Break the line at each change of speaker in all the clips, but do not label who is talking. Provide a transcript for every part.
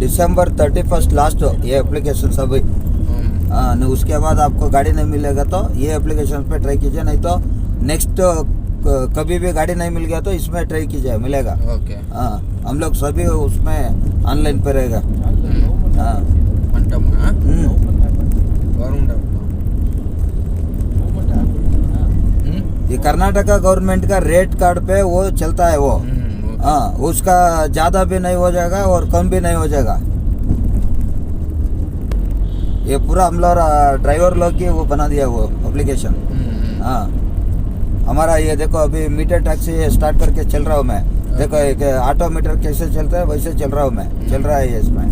December thirty first last ये application सभी हाँ, न उसके बाद आपको गाड़ी नहीं मिलेगा तो ये एप्लीकेशन पे ट्राई कीजिए नहीं तो नेक्स्ट कभी भी गाड़ी नहीं मिल गया तो इसमें ट्राई कीजिए मिलेगा।
ओके।
हाँ, हम लोग सभी उसमें ऑनलाइन पे रहेगा। हाँ। हम्म। ये कर्नाटका गवर्नमेंट का रेट कार्ड पे वो चलता है वो। हाँ उसका ज़्यादा भी नहीं हो जाएगा और कम भी नहीं हो जाएगा। ये पूरा हम लोग ड्राइवर लोग की वो बना दिया वो एप्लीकेशन
हम्म,
हाँ। हमारा ये देखो अभी मीटर टैक्सी स्टार्ट करके चल रहा हूँ मैं। देखो एक ऑटो मीटर कैसे चलता है वैसे चल रहा हूँ मैं। चल रहा है ये इसमें।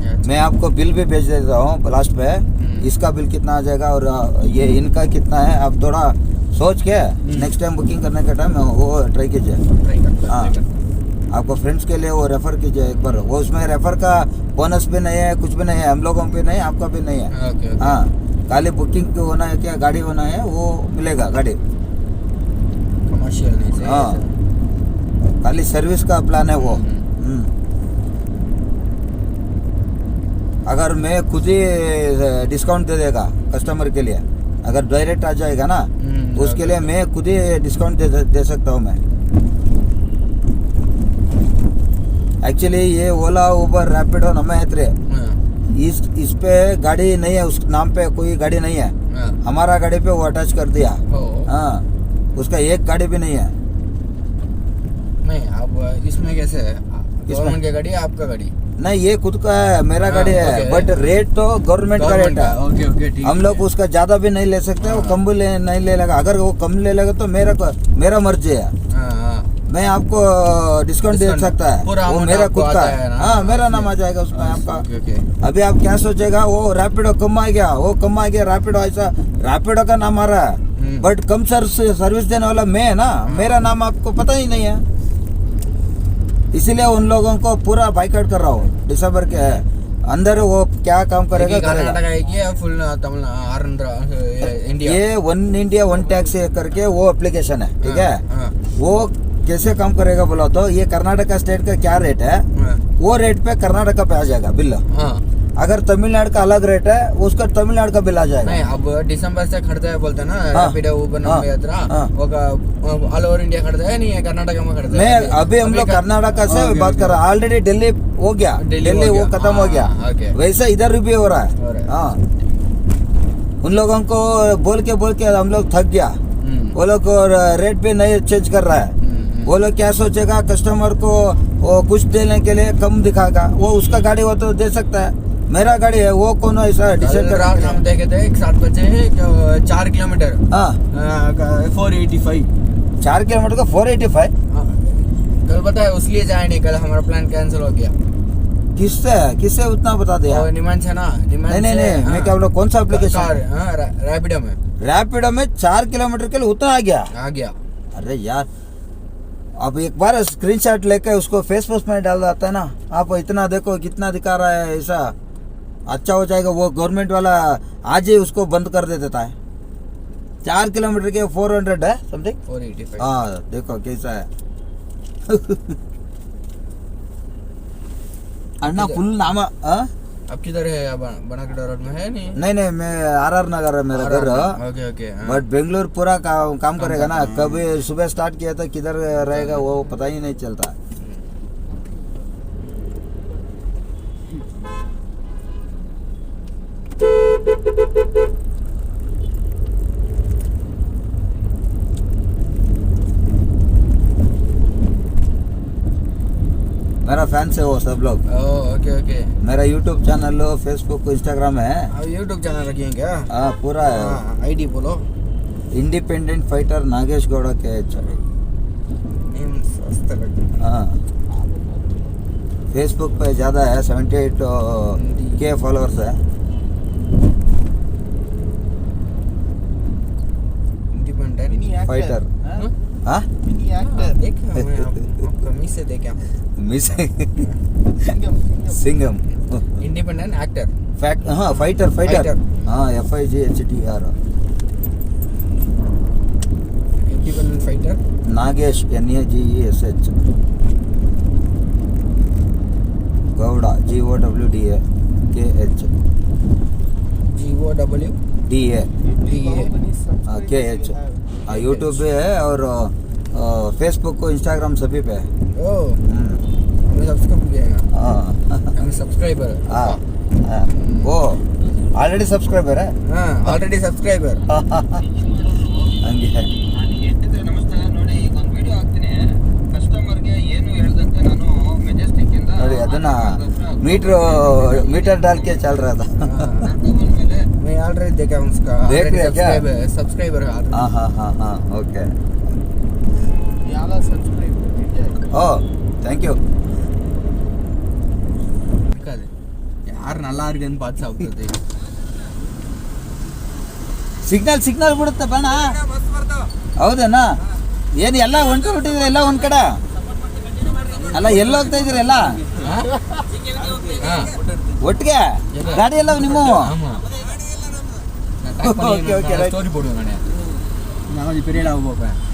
अच्छा।
मैं आपको बिल भी भेज देता हूँ लास्ट पे।
हम्म।
इसका बिल कितना आ जाएगा और ये इनका कितना है आप थोड़ा सोच के नेक्स्ट टाइम बुकिंग करने का टाइम वो ट्राई कीजिए। हाँ। आपको फ्रेंड्स के लिए वो रेफर कीजिए एक बार। वो उसमें रेफर का बोनस भी नहीं है कुछ भी नहीं है हम लोगों पे नहीं आपका भी नहीं है। हाँ। खाली बुकिंग होना है क्या गाड़ी होना है वो मिलेगा गाड़ी।
कमर्शियल
हाँ खाली सर्विस का प्लान है वो।
हम्म।
हम्म। अगर मैं खुद ही डिस्काउंट दे देगा कस्टमर के लिए अगर डायरेक्ट आ जाएगा ना उसके लिए मैं खुद ही डिस्काउंट दे, दे सकता हूँ मैं। एक्चुअली ये ओला उबर रैपिडो नमे है। इस इस पे गाड़ी नहीं है उस नाम पे कोई गाड़ी नहीं है।
हाँ।
हमारा गाड़ी पे वो अटैच कर दिया। हाँ। उसका एक गाड़ी भी नहीं है।
नहीं अब इसमें कैसे है? गवर्नमेंट की गाड़ी है आपका गाड़ी?
नहीं ये खुद का है मेरा
हाँ,
गाड़ी है बट रेट तो गवर्नमेंट का रेट है।
ओके ओके ठीक
हम लोग उसका ज़्यादा भी नहीं ले सकते वो। कम भी ले, नहीं ले लेगा। अगर वो कम ले लेगा तो मेरा मेरा मर्ज़ी है।
हाँ हाँ।
मैं आपको डिस्काउंट दे सकता है। वो मेरा खुद का है।
है
मेरा नाम आ जाएगा उसमें आपका। अभी आप क्या सोचेगा वो रैपिडो कम आ गया वो कम आ गया रैपिडो ऐसा। रैपिडो का नाम आ रहा है।
हम्म।
बट कम सर सर्विस देने वाला मैं है ना मेरा नाम आपको पता ही नहीं है। इसीलिए उन लोगों को पूरा बाइकआउट कर रहा हूँ। दिसंबर के अंदर वो क्या काम करेगा
ही
करेगा।
ही है फुल इंडिया
ये वन इंडिया वन टैक्स करके वो एप्लीकेशन है ठीक है
हाँ,
वो कैसे काम करेगा बोला तो ये कर्नाटका स्टेट का क्या रेट है?
हाँ,
वो रेट पे कर्नाटका पे आ जाएगा बिल।
हाँ।
अगर तमिलनाडु का अलग रेट है उसका तमिलनाडु का बिल आ जाएगा।
नहीं अब दिसंबर से खड़ता है बोलते हैं ना
हाँ,
रैपिडो ऊबर
हाँ,
यात्रा
हाँ।
ऑल ओवर इंडिया खड़ता है नहीं है कर्नाटका में खड़ता
मैं
है
अभी हम लोग
का-
कर्नाटका से बात कर रहे हैं। ऑलरेडी दिल्ली हो गया।
दिल्ली
वो खत्म हो
हाँ,
गया। वैसे इधर भी हो रहा
है।
हाँ उन लोगों को बोल के बोल के हम लोग थक गया।
हम्म,
वो लोग रेट भी नहीं चेंज कर रहा है।
हम्म, हम्म।
वो लोग क्या सोचेगा कस्टमर को वो कुछ देने के लिए कम दिखाएगा। वो उसका गाड़ी वो तो दे सकता है। मेरा गाड़ी है वो कौन ऐसा डिसाइड
कल रात हम देखे थे एक सात बजे एक, चार किलोमीटर।
हाँ।
फोर एटी फाइव
चार किलोमीटर का फोर एटी फाइव
कल पता है उसलिए जाए नहीं कल हमारा प्लान कैंसिल हो गया।
किससे किससे उतना बता दिया?
वो निमान है ना निमान
नहीं नहीं मैं
हाँ,
क्या बोला कौन सा
कार
एप्लीकेशन
हाँ, रैपिडो में।
रैपिडो में चार किलोमीटर के लिए उतना आ गया?
आ गया।
अरे यार अब एक बार स्क्रीनशॉट लेके उसको फेसबुक में डाल देता है ना। आप इतना देखो कितना दिखा रहा है ऐसा। अच्छा हो जाएगा वो गवर्नमेंट वाला आज ही उसको बंद कर दे देता है। चार किलोमीटर के फोर हंड्रेड है समथिंग
फोर एटी
हाँ देखो कैसा है। अन्ना फुल नामा हाँ?
अब किधर है? अब बनाकड़ा रोड में है नहीं?
नहीं नहीं मैं आर आर नगर है मेरा घर।
Okay okay.
बट बेंगलोर पूरा काम काम करेगा ना। कभी सुबह स्टार्ट किया था किधर रहेगा वो पता ही नहीं चलता मेरा फैंस है वो सब लोग।
ओके ओके
मेरा यूट्यूब चैनल फेसबुक इंस्टाग्राम है।
यूट्यूब चैनल रखिए क्या?
हाँ पूरा है।
हाँ आईडी बोलो।
इंडिपेंडेंट फाइटर नागेश गौड़ के
नेम
हाँ। फेसबुक पे ज़्यादा है सेवेंटी एट के फॉलोअर्स है।
इंडिपेंडेंट
फाइटर
हाँ?
सिंगम
इंडिपेंडेंट एक्टर
फैक्ट हाँ फाइटर फाइटर हाँ F I G H T R
independent fighter
Nagesh N A G E S H Gowda G O W D A K
H G O
W D
A D
A K H YouTube पे है और Facebook को Instagram सभी पे है
ओ
हम्म,
हमें subscribe किया
हाँ
हमें सब्सक्राइबर
हाँ हाँ, वो ಆಲ್ರೆಡಿ ಸಬ್ಸ್ಕ್ರೈಬರ್
हाँ ऑलरेडी सब्सक्राइबर
ಹಂಗೆ
ಎತ್ತಿದ್ರೆ ನಮಸ್ತೆ ನೋಡಿ ಈಗ ಒಂದು ವಿಡಿಯೋ ಹಾಕ್ತೀನಿ ಕಸ್ಟಮರ್ಗೆ ಏನು ಹೇಳ್ದಂತೆ ನಾನು ಮೆಜೆಸ್ಟಿಕ್ ಇಂದ
ನೋಡಿ ಅದನ್ನ ಮೀಟ್ರ್ ಮೀಟರ್ ಡಾಲ್ के चल रहा था
ಬಂದ್ಮೇಲೆ
मैं ऑलरेडी देखा हूँ उसका
देख
ऑलरेडी
लिया क्या?
सब्सक्राइबर सब्सक्राइबर है
हाँ हाँ हाँ हाँ follow,
subscribe, enjoy.
Oh, thank you.
இருக்காது யார் நல்லா இருக்குன்னு பார்த்து சாப்பிடுறது
ಸಿಗ್ನಲ್ ಸಿಗ್ನಲ್ ಬಿಡುತ್ತೆ ಬೇಣ ಹೌದೇನಾ ಏನು ಎಲ್ಲ ಹೊಂಟು ಬಿಟ್ಟಿದ್ರೆ ಎಲ್ಲ ಒಂದು ಕಡೆ ಅಲ್ಲ ಎಲ್ಲ ಹೋಗ್ತಾ ಇದ್ದೀರಿ ಎಲ್ಲ ಒಟ್ಟಿಗೆ ಗಾಡಿ ಎಲ್ಲ ನಿಮ್ಮ
ಓಕೆ ಓಕೆ ಸ್ಟೋರಿ ಬೋರ್ಡ್ ನಾವು ಪೀರಿಯಡ್ ಆಗ್ಬೇಕು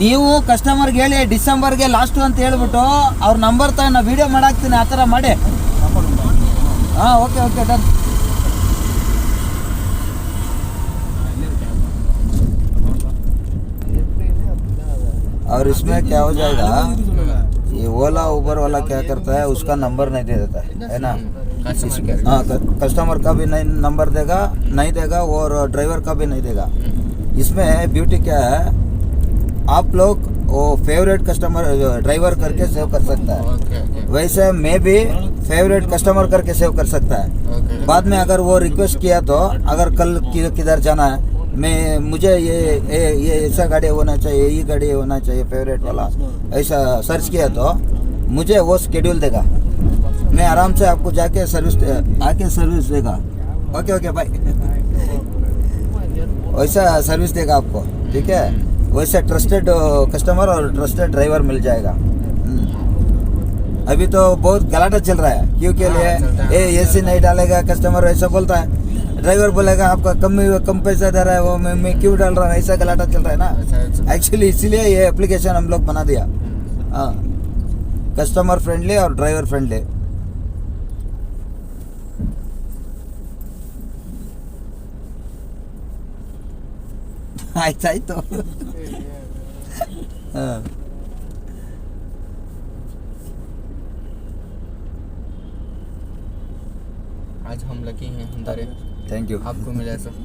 ನೀವು ಕಸ್ಟಮರ್ಗೆ ಹೇಳಿ ಡಿಸೆಂಬರ್ಗೆ ಲಾಸ್ಟು ಅಂತ ಹೇಳ್ಬಿಟ್ಟು ಅವ್ರ ನಂಬರ್ ತಗೊಂಡು ನಾ ವಿಡಿಯೋ ಮಾಡಾಕ್ತೀನಿ ಆ ಥರ ಮಾಡಿ ಹಾಂ ಓಕೆ ಓಕೆ ಡನ್ और इसमें क्या हो जाएगा ये ओला उबर वाला क्या करता है उसका नंबर नहीं दे देता है है ना
कस्टमर केयर
हाँ कस्टमर का भी नहीं नंबर देगा नहीं देगा और ड्राइवर का भी नहीं देगा इसमें ब्यूटी क्या है आप लोग वो फेवरेट कस्टमर ड्राइवर करके सेव कर सकता है। वैसे मैं भी फेवरेट कस्टमर करके सेव कर सकता है। बाद में अगर वो रिक्वेस्ट किया तो अगर कल किधर जाना है मैं मुझे ये ये ये ऐसा गाड़ी होना चाहिए ये गाड़ी होना चाहिए फेवरेट वाला। ऐसा सर्च किया तो मुझे वो शेड्यूल देगा। मैं आराम से आपको जाके सर्विस आके सर्विस देगा। ओके ओके भाई वैसा सर्विस देगा आपको ठीक है? वैसे ट्रस्टेड कस्टमर और ट्रस्टेड ड्राइवर मिल जाएगा हम्म। अभी तो बहुत गलाटा चल रहा है क्यों के लिए
हाँ, चलता है।
ए एसी नहीं डालेगा कस्टमर ऐसा बोलता है ड्राइवर बोलेगा आपका कम कम पैसा दे रहा है वो मैं, मैं क्यों डाल रहा हूँ ऐसा गलाटा चल रहा है ना
अच्छा अच्छा
एक्चुअली इसीलिए ये एप्लीकेशन हम लोग बना दिया हाँ कस्टमर फ्रेंडली और ड्राइवर फ्रेंडली ಆಯ್ತಾಯ್ತು ಹಾಂ हाँ।
आज हम लकी हैं हमारे
थैंक यू
आपको मिला सर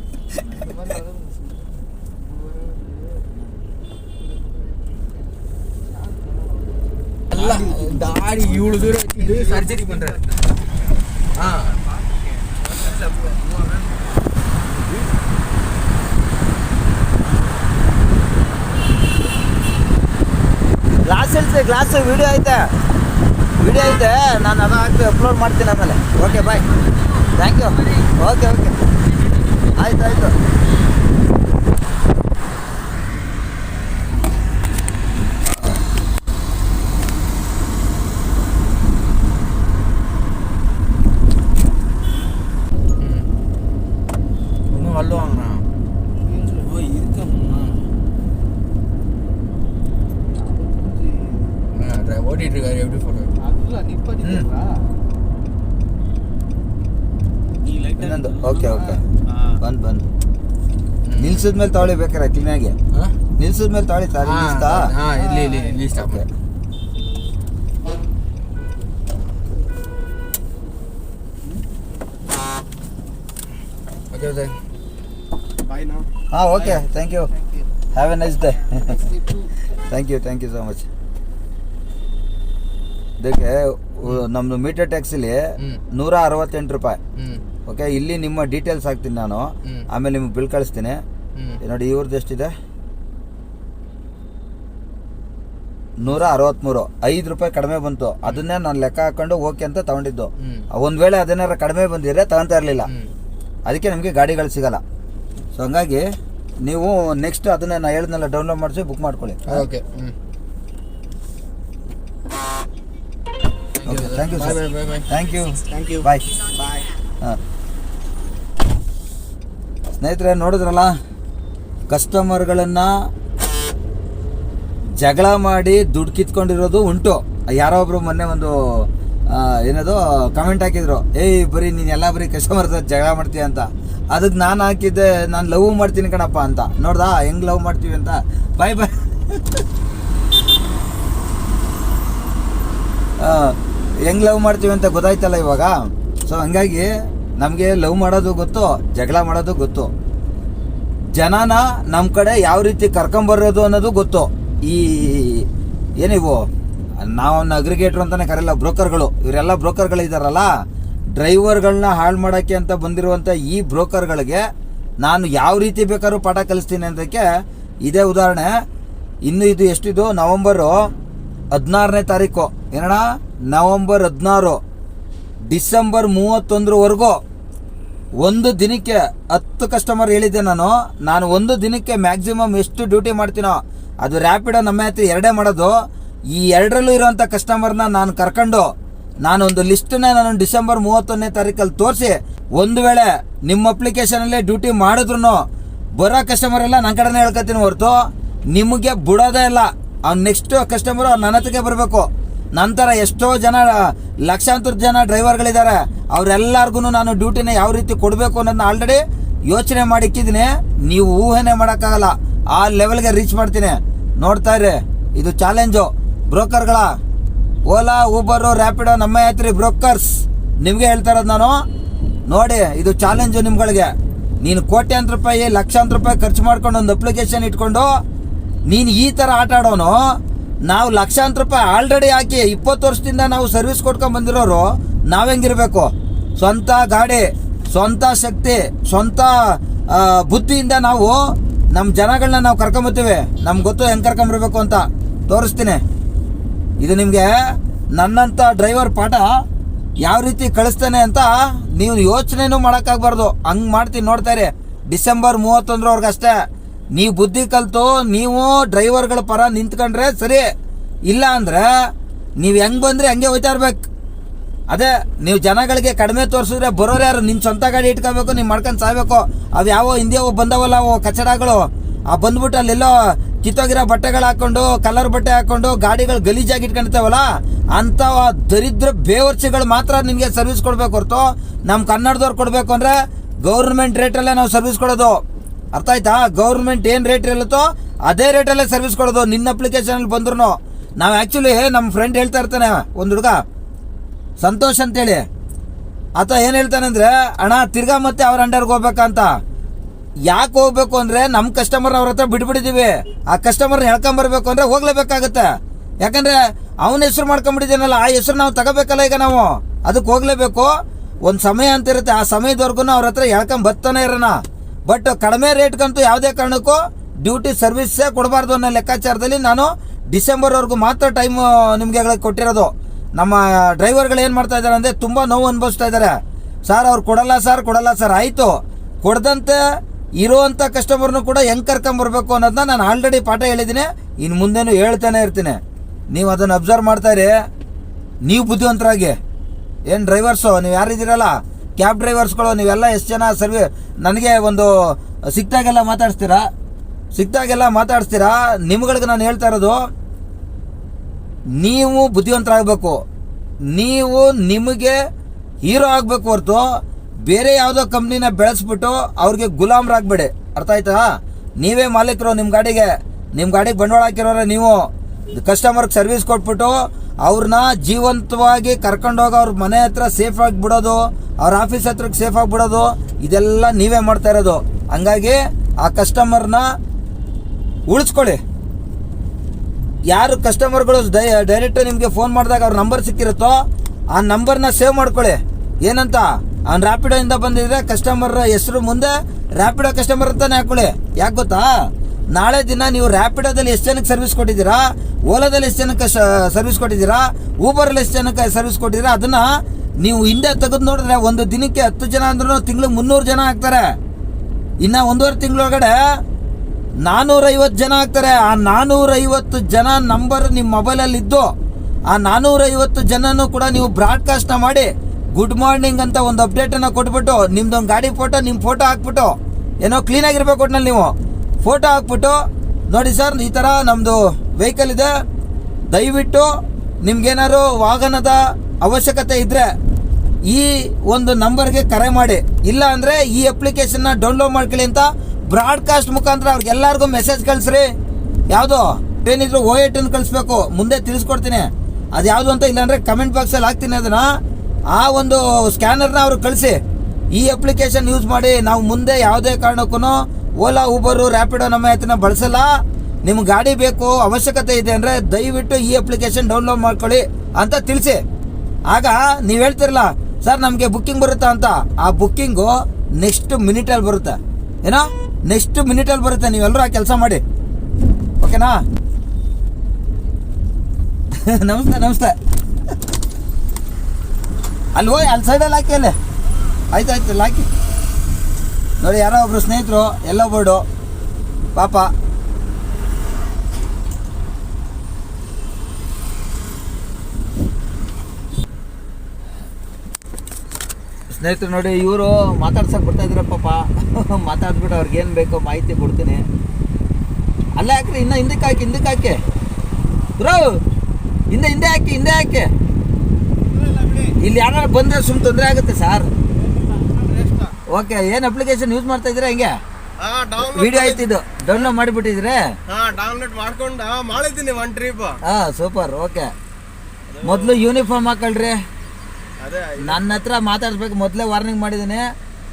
दूर सर्जरी बन रहा है।
हाँ। ಇಲ್ತೆ ಗ್ಲಾಸ್ ವಿಡಿಯೋ ಐತೆ. ವಿಡಿಯೋ ಐತೆ, ನಾನು ಅದು ಹಾಕಿ ಅಪ್ಲೋಡ್ ಮಾಡ್ತೀನಿ ಆಮೇಲೆ. Okay bye thank you okay okay ಆಯ್ತು, ಆಯಿತು. ನಿಲ್ಸಿದ ಮೇಲೆ ತಾಳಿ ಬೇಕಾರೆ ಕ್ಲೀನಾಗಿ. ನಿಲ್ಸಿದ ಮೇಲೆ ತಾಳಿ ತಾಳಿ ನಿಲ್ಸ್ತಾ?
ಹಾ ಇಲ್ಲಿ ಇಲ್ಲಿ ಇಲ್ಲಿ ಸ್ಟಾಪ್
ಓಕೆ
ಬಾಯ್
ಹಾಂ okay thank you have a nice day thank you thank you so much ಇದಕ್ಕೆ ನಮ್ಮದು ಮೀಟರ್ ಟ್ಯಾಕ್ಸಿಲಿ
ಇಲ್ಲಿ
ನೂರ ಅರವತ್ತೆಂಟು ರೂಪಾಯಿ. ಓಕೆ ಇಲ್ಲಿ ನಿಮ್ಮ ಡೀಟೇಲ್ಸ್ ಹಾಕ್ತೀನಿ ನಾನು. ಆಮೇಲೆ ನಿಮ್ಗೆ ಬಿಲ್ ಕಳಿಸ್ತೀನಿ. ನೋಡಿ ಇವ್ರದ್ದು ಎಷ್ಟಿದೆ? ನೂರ ಅರವತ್ತ್ಮೂರು ಐದು ರೂಪಾಯಿ ಕಡಿಮೆ ಬಂತು. ಅದನ್ನೇ ನಾನು ಲೆಕ್ಕ ಹಾಕೊಂಡು ಓಕೆ ಅಂತ ತಗೊಂಡಿದ್ದು. ಒಂದ್ ವೇಳೆ ಅದೇನಾರ ಕಡಿಮೆ ಬಂದಿದ್ರೆ ತಗೊಂತಾ ಇರಲಿಲ್ಲ. ಅದಕ್ಕೆ ನಮಗೆ ಗಾಡಿಗಳು ಸಿಗಲ್ಲ. ಸೊ ಹಂಗಾಗಿ ನೀವು ನೆಕ್ಸ್ಟ್ ಅದನ್ನ ನಾ ಹೇಳಿದ್ನೆಲ್ಲ ಡೌನ್ಲೋಡ್ ಮಾಡಿಸಿ ಬುಕ್ ಮಾಡ್ಕೊಳ್ಳಿ. Okay
thank you sir
thank you
thank you
bye
bye
ಹಾಂ. ಸ್ನೇಹಿತರೆ ನೋಡಿದ್ರಲ್ಲ? ಕಸ್ಟಮರ್ಗಳನ್ನು ಜಗಳ ಮಾಡಿ ದುಡ್ಡು ಕಿತ್ಕೊಂಡಿರೋದು ಉಂಟು. ಯಾರೋ ಒಬ್ರು ಮೊನ್ನೆ ಒಂದು ಏನದು ಕಮೆಂಟ್ ಹಾಕಿದ್ರು. ಏಯ್, ಬರೀ ನೀನು ಎಲ್ಲ ಬರೀ ಕಸ್ಟಮರ್ ಜಗಳ ಮಾಡ್ತೀಯ ಅಂತ. ಅದಕ್ಕೆ ನಾನು ಹಾಕಿದ್ದೆ, ನಾನು ಲವ್ ಮಾಡ್ತೀನಿ ಕಣಪ್ಪ ಅಂತ. ನೋಡ್ದಾ, ಹೆಂಗೆ ಲವ್ ಮಾಡ್ತೀವಿ ಅಂತ. ಬಾಯ್ ಬಾಯ್ ಹೆಂಗ್ ಲವ್ ಮಾಡ್ತೀವಿ ಅಂತ ಗೊತ್ತಾಯ್ತಲ್ಲ ಇವಾಗ? ಸೊ ಹಂಗಾಗಿ ನಮಗೆ ಲವ್ ಮಾಡೋದು ಗೊತ್ತು, ಜಗಳ ಮಾಡೋದು ಗೊತ್ತು. ಜನನ ನಮ್ಮ ಕಡೆ ಯಾವ ರೀತಿ ಕರ್ಕೊಂಬರೋದು ಅನ್ನೋದು ಗೊತ್ತು. ಈ ಏನಿವು, ನಾವು ಅಗ್ರಿಗೇಟ್ರು ಅಂತಾನೆ ಕರೆಯಲ್ಲ ಬ್ರೋಕರ್ಗಳು. ಇವರೆಲ್ಲ ಬ್ರೋಕರ್ಗಳು ಇದಾರಲ್ಲ ಡ್ರೈವರ್ಗಳನ್ನ ಹಾಳು ಮಾಡೋಕ್ಕೆ ಅಂತ ಬಂದಿರುವಂಥ ಈ ಬ್ರೋಕರ್ಗಳಿಗೆ ನಾನು ಯಾವ ರೀತಿ ಬೇಕಾದ್ರೂ ಪಾಠ ಕಲಿಸ್ತೀನಿ ಅಂದಕ್ಕೆ ಇದೇ ಉದಾಹರಣೆ. ಇನ್ನು ಇದು ಎಷ್ಟಿದು? ನವಂಬರು ಹದಿನಾರನೇ ತಾರೀಕು. ಏನಣ್ಣ? ನವಂಬರ್ ಹದಿನಾರು. ಡಿಸೆಂಬರ್ ಮೂವತ್ತೊಂದರವರೆಗೂ ಒಂದು ದಿನಕ್ಕೆ ಹತ್ತು ಕಸ್ಟಮರ್ ಹೇಳಿದ್ದೆ ನಾನು. ನಾನು ಒಂದು ದಿನಕ್ಕೆ ಮ್ಯಾಕ್ಸಿಮಮ್ ಎಷ್ಟು ಡ್ಯೂಟಿ ಮಾಡ್ತೀನೋ, ಅದು ರ್ಯಾಪಿಡೋ ನಮ್ಮ ಹತ್ರ ಎರಡೇ ಮಾಡೋದು. ಈ ಎರಡರಲ್ಲೂ ಇರುವಂಥ ಕಸ್ಟಮರ್ನ ನಾನು ಕರ್ಕೊಂಡು ನಾನೊಂದು ಲಿಸ್ಟನ್ನ ನಾನು ಡಿಸೆಂಬರ್ ಮೂವತ್ತೊಂದನೇ ತಾರೀಕಲ್ಲಿ ತೋರಿಸಿ, ಒಂದು ವೇಳೆ ನಿಮ್ಮ ಅಪ್ಲಿಕೇಶನಲ್ಲೇ ಡ್ಯೂಟಿ ಮಾಡಿದ್ರು ಬರೋ ಕಸ್ಟಮರ್ ಎಲ್ಲ ನನ್ನ ಕಡೆನೇ ಹೇಳ್ಕೊತೀನಿ ಹೊರತು. ನಿಮಗೆ ಬಿಡೋದೇ ಇಲ್ಲ. ಅವ್ನು ನೆಕ್ಸ್ಟ್ ಕಸ್ಟಮರು ನನ್ನ ಹತ್ರಕ್ಕೆ ಬರಬೇಕು. ನಂತರ ಎಷ್ಟೋ ಜನ ಲಕ್ಷಾಂತರ ಜನ ಡ್ರೈವರ್ಗಳಿದ್ದಾರೆ ಅವರೆಲ್ಲರಿಗೂ ನಾನು ಡ್ಯೂಟಿನ ಯಾವ ರೀತಿ ಕೊಡಬೇಕು ಅನ್ನೋದನ್ನ ಆಲ್ರೆಡಿ ಯೋಚನೆ ಮಾಡಿಕ್ಕಿದ್ದೀನಿ. ನೀವು ಊಹೆನೆ ಮಾಡೋಕ್ಕಾಗಲ್ಲ. ಆ ಲೆವೆಲ್ಗೆ ರೀಚ್ ಮಾಡ್ತೀನಿ. ನೋಡ್ತಾ ಇರಿ ಇದು ಚಾಲೆಂಜು ಬ್ರೋಕರ್ಗಳ, ಓಲಾ ಊಬರು ರ್ಯಾಪಿಡೋ ನಮ್ಮ ಯಾತ್ರಿ ಬ್ರೋಕರ್ಸ್, ನಿಮಗೆ ಹೇಳ್ತಾ ಇರೋದು ನಾನು. ನೋಡಿ, ಇದು ಚಾಲೆಂಜು ನಿಮ್ಗಳಿಗೆ. ನೀನು ಕೋಟ್ಯಾಂತರ ರೂಪಾಯಿ, ಲಕ್ಷಾಂತರ ರೂಪಾಯಿ ಖರ್ಚು ಮಾಡ್ಕೊಂಡು ಒಂದು ಅಪ್ಲಿಕೇಶನ್ ಇಟ್ಕೊಂಡು ನೀನು ಈ ಥರ ಆಟ ನಾವು ಲಕ್ಷಾಂತರ ರೂಪಾಯಿ ಆಲ್ರೆಡಿ ಹಾಕಿ ಇಪ್ಪತ್ತು ವರ್ಷದಿಂದ ನಾವು ಸರ್ವಿಸ್ ಕೊಟ್ಕೊಂಡ್ ಬಂದಿರೋರು ನಾವ್ ಹೆಂಗಿರ್ಬೇಕು? ಸ್ವಂತ ಗಾಡಿ, ಸ್ವಂತ ಶಕ್ತಿ, ಸ್ವಂತ ಬುದ್ಧಿಯಿಂದ ನಾವು ನಮ್ಮ ಜನಗಳನ್ನ ನಾವು ಕರ್ಕೊಂಬತ್ತೀವಿ. ನಮ್ಗೆ ಗೊತ್ತು ಹೆಂಗೆ ಕರ್ಕೊಂಬರ್ಬೇಕು ಅಂತ. ತೋರಿಸ್ತೀನಿ. ಇದು ನಿಮಗೆ ನನ್ನಂಥ ಡ್ರೈವರ್ ಪಾಠ ಯಾವ ರೀತಿ ಕಳಿಸ್ತಾನೆ ಅಂತ ನೀವು ಯೋಚನೆನೂ ಮಾಡೋಕ್ಕಾಗಬಾರ್ದು. ಹಂಗೆ ಮಾಡ್ತೀನಿ ನೋಡ್ತಾ ಇರಿ. ಡಿಸೆಂಬರ್ ಮೂವತ್ತೊಂದರವರೆಗೆ ಅಷ್ಟೇ. ನೀವು ಬುದ್ಧಿ ಕಲಿತು, ನೀವು ಡ್ರೈವರ್ಗಳ ಪರ ನಿಂತ್ಕೊಂಡ್ರೆ ಸರಿ. ಇಲ್ಲ ಅಂದ್ರೆ ನೀವು ಹೆಂಗೆ ಬಂದರೆ ಹಂಗೆ ಹೋಯ್ತಾ ಇರ್ಬೇಕು. ಅದೇ, ನೀವು ಜನಗಳಿಗೆ ಕಡಿಮೆ ತೋರಿಸಿದ್ರೆ ಬರೋರು ಯಾರು? ನಿಮ್ಮ ಸ್ವಂತ ಗಾಡಿ ಇಟ್ಕೋಬೇಕು ನೀವು ಮಾಡ್ಕೊಂಡು ಸಾಯ್ಬೇಕು. ಅವು ಯಾವ ಹಿಂದೆ ಬಂದವಲ್ಲ, ಅವು ಕಚಡಗಳು. ಆ ಬಂದ್ಬಿಟ್ಟು ಅಲ್ಲೆಲ್ಲೋ ಕಿತ್ತೋಗಿರೋ ಬಟ್ಟೆಗಳು ಹಾಕೊಂಡು ಕಲರ್ ಬಟ್ಟೆ ಹಾಕೊಂಡು, ಗಾಡಿಗಳು ಗಲೀಜಾಗಿ ಇಟ್ಕೊಂಡಿರ್ತಾವಲ್ಲ ಅಂತ ದರಿದ್ರ ಬೇವರ್ಚಿಗಳು ಮಾತ್ರ ನಿಮಗೆ ಸರ್ವಿಸ್ ಕೊಡಬೇಕು ಹೊರತು. ನಮ್ಮ ಕನ್ನಡದವ್ರು ಕೊಡಬೇಕು ಅಂದ್ರೆ ಗೌರ್ಮೆಂಟ್ ರೇಟಲ್ಲೇ ನಾವು ಸರ್ವಿಸ್ ಕೊಡೋದು. ಅರ್ಥ ಆಯ್ತಾ? ಗೌರ್ಮೆಂಟ್ ಏನು ರೇಟ್ ಇರುತ್ತೋ, ಅದೇ ರೇಟಲ್ಲೇ ಸರ್ವಿಸ್ ಕೊಡೋದು. ನಿನ್ನ ಅಪ್ಲಿಕೇಶನ್ ಬಂದ್ರು ನಾವು ಆ್ಯಕ್ಚುಲಿ ನಮ್ಮ ಫ್ರೆಂಡ್ ಹೇಳ್ತಾ ಇರ್ತಾನೆ, ಒಂದು ಹುಡುಗ. ಸಂತೋಷ್ ಅಂತೇಳಿ. ಆತ ಏನು ಹೇಳ್ತಾನಂದ್ರೆ, ಅಣ್ಣ, ತಿರ್ಗಾ ಮತ್ತೆ ಅವ್ರ ಅಂಡರ್ಗೆ ಹೋಗ್ಬೇಕಂತ. ಯಾಕೆ ಹೋಗ್ಬೇಕು ಅಂದ್ರೆ ನಮ್ಮ ಕಸ್ಟಮರ್ ಅವ್ರ ಹತ್ರ ಬಿಟ್ಬಿಟ್ಟಿದ್ದೀವಿ ಆ ಕಸ್ಟಮರ್ ಹೇಳ್ಕೊಂಬರ್ಬೇಕು ಅಂದ್ರೆ ಹೋಗ್ಲೇಬೇಕಾಗತ್ತೆ. ಯಾಕಂದ್ರೆ, ಅವನ ಹೆಸರು ಮಾಡ್ಕೊಂಬಿಟ್ಟಿದ್ದೀನಲ್ಲ ಆ ಹೆಸರು ನಾವು ತಗೋಬೇಕಲ್ಲ ಈಗ ನಾವು. ಅದಕ್ಕೆ ಹೋಗ್ಲೇಬೇಕು. ಒಂದು ಸಮಯ ಅಂತ ಇರುತ್ತೆ, ಆ ಸಮಯದವರೆಗೂ ಅವ್ರ ಹತ್ರ ಹೇಳ್ಕೊಂಡ್ ಬರ್ತಾನೆ ಇರೋಣ. ಬಟ್ ಕಡಿಮೆ ರೇಟ್ಗಂತೂ ಯಾವುದೇ ಕಾರಣಕ್ಕೂ ಡ್ಯೂಟಿ ಸರ್ವಿಸ್ಸೇ ಕೊಡಬಾರ್ದು ಅನ್ನೋ ಲೆಕ್ಕಾಚಾರದಲ್ಲಿ ನಾನು ಡಿಸೆಂಬರ್ವರೆಗೂ ಮಾತ್ರ ಟೈಮ್ ನಿಮಗೆ ಕೊಟ್ಟಿರೋದು. ನಮ್ಮ ಡ್ರೈವರ್ಗಳು ಏನು ಮಾಡ್ತಾ ಇದ್ದಾರೆ ಅಂದರೆ ತುಂಬ ನೋವು ಅನುಭವಿಸ್ತಾ ಇದ್ದಾರೆ. ಸರ್ ಅವ್ರು ಕೊಡಲ್ಲ ಸರ್ ಕೊಡಲ್ಲ ಸರ್ ಆಯಿತು. ಕೊಡದಂತೆ ಇರುವಂಥ ಕಸ್ಟಮರ್ನು ಕೂಡ ಹೆಂಗೆ ಕರ್ಕೊಂಬರ್ಬೇಕು ಅನ್ನೋದನ್ನ ನಾನು ಆಲ್ರೆಡಿ ಪಾಠ ಹೇಳಿದ್ದೀನಿ. ಇನ್ನು ಮುಂದೆನೂ ಹೇಳ್ತಾನೆ ಇರ್ತೀನಿ. ನೀವು ಅದನ್ನು ಅಬ್ಸರ್ವ್ ಮಾಡ್ತಾ ಇರಿ. ನೀವು ಬುದ್ಧಿವಂತರಾಗಿ. ಏನು ಡ್ರೈವರ್ಸು ನೀವು ಯಾರಿದ್ದೀರಲ್ಲ ಕ್ಯಾಬ್ ಡ್ರೈವರ್ಸ್ಗಳು ನೀವೆಲ್ಲ ಎಷ್ಟು ಜನ ಸರ್ವಿ, ನನಗೆ ಒಂದು ಸಿಕ್ತಾಗೆಲ್ಲ ಮಾತಾಡ್ಸ್ತೀರಾ? ಸಿಕ್ತಾಗೆಲ್ಲ ಮಾತಾಡ್ಸ್ತೀರಾ? ನಿಮ್ಗಳಿಗೆ ನಾನು ಹೇಳ್ತಾ ಇರೋದು ನೀವು ಬುದ್ಧಿವಂತರಾಗಬೇಕು. ನೀವು ನಿಮಗೆ ಹೀರೋ ಆಗಬೇಕು ಹೊರತು ಬೇರೆ ಯಾವುದೋ ಕಂಪ್ನಿನ ಬೆಳೆಸ್ಬಿಟ್ಟು ಅವ್ರಿಗೆ ಗುಲಾಮ್ರಾಗಬೇಡಿ. ಅರ್ಥ ಆಯ್ತಾ? ನೀವೇ ಮಾಲೀಕರು ನಿಮ್ಮ ಗಾಡಿಗೆ. ನಿಮ್ಮ ಗಾಡಿಗೆ ಬಂಡವಾಳ ಹಾಕಿರೋರೆ ನೀವು. ಕಸ್ಟಮರ್ಗೆ ಸರ್ವಿಸ್ ಕೊಟ್ಬಿಟ್ಟು ಅವ್ರನ್ನ ಜೀವಂತವಾಗಿ ಕರ್ಕೊಂಡೋಗಿ ಅವ್ರ ಮನೆ ಹತ್ರ ಸೇಫ್ ಆಗಿ ಬಿಡೋದು ಅವ್ರ ಆಫೀಸ್ ಹತ್ರಕ್ಕೆ ಸೇಫ್ ಆಗಿ ಬಿಡೋದು ಇದೆಲ್ಲ ನೀವೇ ಮಾಡ್ತಾ ಇರೋದು. ಹಂಗಾಗಿ ಆ ಕಸ್ಟಮರ್ನ ಉಳಿಸ್ಕೊಳ್ಳಿ. ಯಾರು ಕಸ್ಟಮರ್ಗಳು ಡೈರೆಕ್ಟ್ ನಿಮಗೆ ಫೋನ್ ಮಾಡಿದಾಗ ಅವ್ರ ನಂಬರ್ ಸಿಕ್ಕಿರುತ್ತೋ, ಆ ನಂಬರ್ನ ಸೇವ್ ಮಾಡ್ಕೊಳ್ಳಿ. ಏನಂತ? ಅವ್ನು ರ್ಯಾಪಿಡೋ ಇಂದ ಬಂದಿದ್ರೆ ಕಸ್ಟಮರ್ ಹೆಸರು ಮುಂದೆ ರ್ಯಾಪಿಡೋ ಕಸ್ಟಮರ್ ಅಂತಾನೆ ಹಾಕೊಳ್ಳಿ. ಯಾಕೆ ಗೊತ್ತಾ? ನಾಳೆ ದಿನ ನೀವು ರ್ಯಾಪಿಡೋದಲ್ಲಿ ಎಷ್ಟು ಜನಕ್ಕೆ ಸರ್ವಿಸ್ ಕೊಟ್ಟಿದ್ದೀರಾ? ಓಲಾದಲ್ಲಿ ಎಷ್ಟು ಜನಕ್ಕೆ ಸರ್ವಿಸ್ ಕೊಟ್ಟಿದ್ದೀರಾ? ಊಬರಲ್ಲಿ ಎಷ್ಟು ಜನಕ್ಕೆ ಸರ್ವಿಸ್ ಕೊಟ್ಟಿದ್ದೀರಾ? ಅದನ್ನು ನೀವು ಹಿಂದೆ ತೆಗೆದು ನೋಡಿದ್ರೆ ಒಂದು ದಿನಕ್ಕೆ ಹತ್ತು ಜನ ಅಂದ್ರೂ ತಿಂಗಳಿಗೆ ಮುನ್ನೂರು ಜನ ಆಗ್ತಾರೆ. ಇನ್ನು ಒಂದೂವರೆ ತಿಂಗಳೊಳಗಡೆ ನಾನೂರೈವತ್ತು ಜನ ಆಗ್ತಾರೆ. ಆ ನಾನೂರೈವತ್ತು ಜನ ನಂಬರ್ ನಿಮ್ಮ ಮೊಬೈಲಲ್ಲಿ ಇದ್ದು ಆ ನಾನೂರೈವತ್ತು ಜನನೂ ಕೂಡ ನೀವು ಬ್ರಾಡ್ಕಾಸ್ಟ್ನ ಮಾಡಿ ಗುಡ್ ಮಾರ್ನಿಂಗ್ ಅಂತ ಒಂದು ಅಪ್ಡೇಟನ್ನು ಕೊಟ್ಬಿಟ್ಟು, ನಿಮ್ದೊಂದು ಗಾಡಿ ಫೋಟೋ ನಿಮ್ಮ ಫೋಟೋ ಹಾಕ್ಬಿಟ್ಟು, ಏನೋ ಕ್ಲೀನಾಗಿರ್ಬೇಕು ಒಟ್ನಲ್ಲಿ ನೀವು. ಫೋಟೋ ಹಾಕ್ಬಿಟ್ಟು, ನೋಡಿ ಸರ್, ಈ ಥರ ನಮ್ಮದು ವೆಹಿಕಲ್ ಇದೆ. ದಯವಿಟ್ಟು ನಿಮ್ಗೇನಾದ್ರು ವಾಹನದ ಅವಶ್ಯಕತೆ ಇದ್ದರೆ ಈ ಒಂದು ನಂಬರ್ಗೆ ಕರೆ ಮಾಡಿ. ಇಲ್ಲ ಅಂದರೆ ಈ ಅಪ್ಲಿಕೇಶನ್ನ ಡೌನ್ಲೋಡ್ ಮಾಡ್ಕೊಳ್ಳಿ ಅಂತ ಬ್ರಾಡ್ಕಾಸ್ಟ್ ಮುಖಾಂತರ ಅವ್ರಿಗೆಲ್ಲರಿಗೂ ಮೆಸೇಜ್ ಕಳಿಸ್ರಿ. ಯಾವುದು? ಏನಿದ್ರು ಓ ಏಟ್ ಕಳಿಸ್ಬೇಕು. ಮುಂದೆ ತಿಳಿಸ್ಕೊಡ್ತೀನಿ. ಅದು ಯಾವುದು ಅಂತ ಇಲ್ಲಾಂದರೆ ಕಮೆಂಟ್ ಬಾಕ್ಸಲ್ಲಿ ಹಾಕ್ತೀನಿ ಅದನ್ನು. ಆ ಒಂದು ಸ್ಕ್ಯಾನರ್ನ ಅವ್ರಿಗೆ ಕಳಿಸಿ. ಈ ಅಪ್ಲಿಕೇಶನ್ ಯೂಸ್ ಮಾಡಿ ನಾವು ಮುಂದೆ ಯಾವುದೇ ಕಾರಣಕ್ಕೂ ಓಲಾ ಊಬರು ರ್ಯಾಪಿಡೋ ನಮ್ಮ ಹತ್ರನ ಬಳಸಲ್ಲ. ನಿಮ್ಗೆ ಗಾಡಿ ಬೇಕು, ಅವಶ್ಯಕತೆ ಇದೆ ಅಂದರೆ ದಯವಿಟ್ಟು ಈ ಅಪ್ಲಿಕೇಶನ್ ಡೌನ್ಲೋಡ್ ಮಾಡ್ಕೊಳ್ಳಿ ಅಂತ ತಿಳಿಸಿ. ಆಗ ನೀವು ಹೇಳ್ತಿರಲ್ಲ, ಸರ್, ನಮಗೆ ಬುಕ್ಕಿಂಗ್ ಬರುತ್ತಾ? ಅಂತ. ಆ ಬುಕ್ಕಿಂಗು ನೆಕ್ಸ್ಟ್ ಮಿನಿಟಲ್ಲಿ ಬರುತ್ತೆ. ಏನೋ? ನೆಕ್ಸ್ಟ್ ಮಿನಿಟಲ್ಲಿ ಬರುತ್ತೆ ನೀವೆಲ್ಲರೂ ಆ ಕೆಲಸ ಮಾಡಿ. ಓಕೆನಾ ನಮಸ್ತೆ ನಮಸ್ತೆ. ಅಲ್ಲಿ ಹೋಗಿ ಅಲ್ಲಿ ಸೈಡಲ್ಲಿ ಹಾಕಿ, ಅಲ್ಲೇ. ಆಯ್ತು ಆಯ್ತು, ಅಲ್ಲಿ ನೋಡಿ, ಯಾರೋ ಒಬ್ರು ಸ್ನೇಹಿತರು, ಎಲ್ಲೋ ಬೋರ್ಡು ಪಾಪ. ಸ್ನೇಹಿತರು ನೋಡಿ ಇವರು ಮಾತಾಡ್ಸಕ್ಕೆ ಬರ್ತಾ ಇದ್ರ ಪಾಪ. ಮಾತಾಡ್ಬಿಟ್ಟು ಅವ್ರಿಗೇನು ಬೇಕೋ ಮಾಹಿತಿ ಕೊಡ್ತೀನಿ. ಅಲ್ಲೇ ಹಾಕ್ರಿ ಇನ್ನು ಹಿಂದಕ್ಕೆ ಹಾಕಿ ಹಿಂದಕ್ಕೆ ಹಾಕಿ. ಬ್ರೋ ಹಿಂದೆ ಹಿಂದೆ ಹಾಕಿ ಹಿಂದೆ ಹಾಕಿ. ಇಲ್ಲಿ ಯಾರು ಬಂದರೆ ಸುಮ್ ತೊಂದರೆ ಆಗುತ್ತೆ ಸರ್. ಓಕೆ ಏನು ಅಪ್ಲಿಕೇಶನ್ ಯೂಸ್ ಮಾಡ್ತಾ ಇದ್ದೀರಾ ಹಿಂಗೆ? ವಿಡಿಯೋ ಇದು ಡೌನ್ಲೋಡ್ ಮಾಡಿಬಿಟ್ಟಿದ್ರೆ
ಹಾ ಡೌನ್ಲೋಡ್ ಮಾಡ್ಕೊಂಡು ಮಾಡಿದ್ದೀನಿ ಒನ್ ಟ್ರಿಪ್
ಹಾಂ ಸೂಪರ್ ಓಕೆ ಮೊದಲು ಯೂನಿಫಾರ್ಮ್ ಹಾಕೊಳ್ರಿ. ನನ್ನ ಹತ್ರ ಮಾತಾಡ್ಸ್ಬೇಕು ಮೊದಲೇ ವಾರ್ನಿಂಗ್ ಮಾಡಿದ್ದೀನಿ.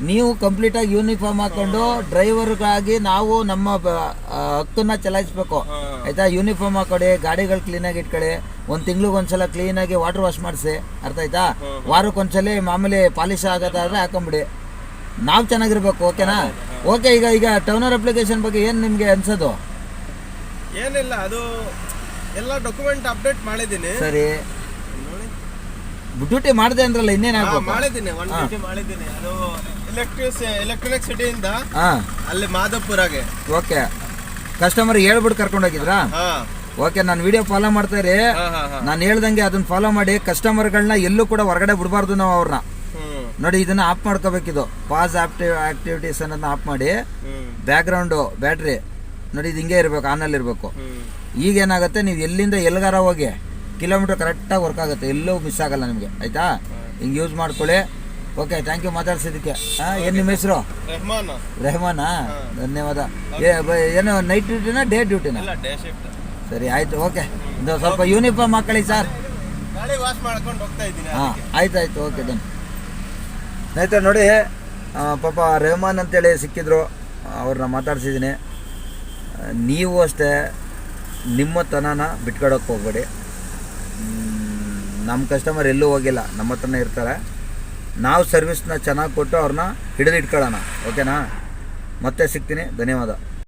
ನೀವು ಕಂಪ್ಲೀಟಾಗಿ ಯೂನಿಫಾರ್ಮ್ ಹಾಕೊಂಡು ಡ್ರೈವರ್ಗಾಗಿ ನಾವು ನಮ್ಮ ಹಕ್ಕನ್ನ ಚಲಾಯಿಸ್ಬೇಕು. ಆಯ್ತಾ? ಯೂನಿಫಾರ್ಮ್ ಹಾಕೊಡಿ ಗಾಡಿಗಳು ಕ್ಲೀನಾಗಿ ಇಟ್ಕೊಳ್ಳಿ. ಒಂದು ತಿಂಗ್ಳಿಗೆ ಒಂದ್ಸಲ ಕ್ಲೀನಾಗಿ ವಾಟರ್ ವಾಶ್ ಮಾಡಿಸಿ. ಅರ್ಥ ಆಯ್ತಾ? ವಾರಕ್ಕೆ ಒಂದ್ಸಲ ಮಾಮೂಲಿ ಪಾಲಿಶ್ ಆಗೋದಾದ್ರೆ ಹಾಕೊಂಬಿಡಿ. ನಾವು ಚೆನ್ನಾಗಿರ್ಬೇಕು ಓಕೆನಾ ಓಕೆ ಈಗ ಈಗ ಟೌನರ್ ಅಪ್ಲಿಕೇಶನ್ ಬಗ್ಗೆ ಏನು ನಿಮಗೆ ಅನ್ಸೋದು?
ಏನಿಲ್ಲ ಅದು ಎಲ್ಲ ಡಾಕ್ಯುಮೆಂಟ್ ಅಪ್ಡೇಟ್ ಮಾಡಿದ್ದೀನಿ.
ಸರಿ. ಡ್ಯೂಟಿ ಮಾಡಿದೆ ಅಂದ್ರಲ್ಲ ಇನ್ನೇನು
ಹಾ,
ಆಗ್ಬೇಕು?
ಮಾಡಿದ್ದೀನಿ ಒನ್ ಡ್ಯೂಟಿ ಮಾಡಿದ್ದೀನಿ. ಅದು ಎಲೆಕ್ಟ್ರಿಸ್ ಎಲೆಕ್ಟ್ರಾನಿಕ್ ಸಿಟಿಯಿಂದ
ಹಾ.
ಅಲ್ಲಿ ಮಾಧವಪುರಾಗೆ.
ಓಕೆ. ಕಸ್ಟಮರ್ ಹೇಳ್ಬಿಟ್ಟು ಕರ್ಕೊಂಡು ಹೋಗಿದ್ರಾ
ಹಾ.
ಓಕೆ ನಾನು ವಿಡಿಯೋ ಫಾಲೋ ಮಾಡ್ತಾ ಇರಿ. ನಾನು ಹೇಳ್ದಂಗೆ ಅದನ್ನ ಫಾಲೋ ಮಾಡಿ ಕಸ್ಟಮರ್ಗಳನ್ನ ಎಲ್ಲೂ ಕೂಡ ಹೊರಗಡೆ ಬಿಡಬಾರ್ದು ನಾವು ಅವ್ರನ್ನ ನೋಡಿ ಇದನ್ನ ಆಫ್ ಮಾಡ್ಕೋಬೇಕಿದು. ಪಾಸ್ ಆಕ್ಟಿವ್ ಆಕ್ಟಿವಿಟೀಸ್ ಅನ್ನೋದನ್ನ ಆಫ್ ಮಾಡಿ.
ಬ್ಯಾಕ್
ಬ್ಯಾಕ್ಗ್ರೌಂಡು ಬ್ಯಾಟ್ರಿ ನೋಡಿ ಇದು ಹಿಂಗೆ ಇರಬೇಕು ಆನಲ್ಲಿ ಇರಬೇಕು ಈಗ ಏನಾಗುತ್ತೆ ನೀವು ಎಲ್ಲಿಂದ ಎಲ್ಗಾರ ಹೋಗಿ ಕಿಲೋಮೀಟರ್ ಕರೆಕ್ಟಾಗಿ ವರ್ಕ್ ಆಗುತ್ತೆ. ಎಲ್ಲೂ ಮಿಸ್ ಆಗಲ್ಲ ನಿಮಗೆ. ಆಯ್ತಾ? ಹಿಂಗೆ ಯೂಸ್ ಮಾಡ್ಕೊಳ್ಳಿ. ಓಕೆ ಥ್ಯಾಂಕ್ ಯು ಮಾತಾಡ್ಸಿದ್ದಕ್ಕೆ. ಹಾಂ ಏನು ನಿಮ್ಮ ಹೆಸರು?
ರೆಹಮಾನ್.
ರೆಹಮಾನಾ? ಧನ್ಯವಾದ. ಏನು ನೈಟ್ ಡ್ಯೂಟಿನಾ ಡೇ ಡ್ಯೂಟಿನಾ ಸರಿ ಆಯ್ತು. ಓಕೆ ಇದು ಸ್ವಲ್ಪ ಯೂನಿಫಾರ್ಮ್ ಹಾಕೊಳ್ಳಿ ಸರ್ ಹಾಂ ಆಯ್ತು ಆಯಿತು. ಓಕೆ ದನ್ ಸ್ನೇಹಿತರೆ ನೋಡಿ ಪಾಪ ರೆಹಮಾನ್ ಅಂತೇಳಿ ಸಿಕ್ಕಿದ್ರು. ಅವ್ರನ್ನ ಮಾತಾಡ್ಸಿದ್ದೀನಿ. ನೀವು ಅಷ್ಟೇ ನಿಮ್ಮ ತನನ ಬಿಟ್ಕೊಡೋಕೆ ಹೋಗ್ಬೇಡಿ. ನಮ್ಮ ಕಸ್ಟಮರ್ ಎಲ್ಲೂ ಹೋಗಿಲ್ಲ, ನಮ್ಮ ಹತ್ರನೇ ಇರ್ತಾರೆ. ನಾವು ಸರ್ವಿಸ್ನ ಚೆನ್ನಾಗಿ ಕೊಟ್ಟು ಅವ್ರನ್ನ ಹಿಡಿದಿಟ್ಕೊಳ್ಳೋಣ ಓಕೆನಾ ಮತ್ತೆ ಸಿಗ್ತೀನಿ, ಧನ್ಯವಾದ.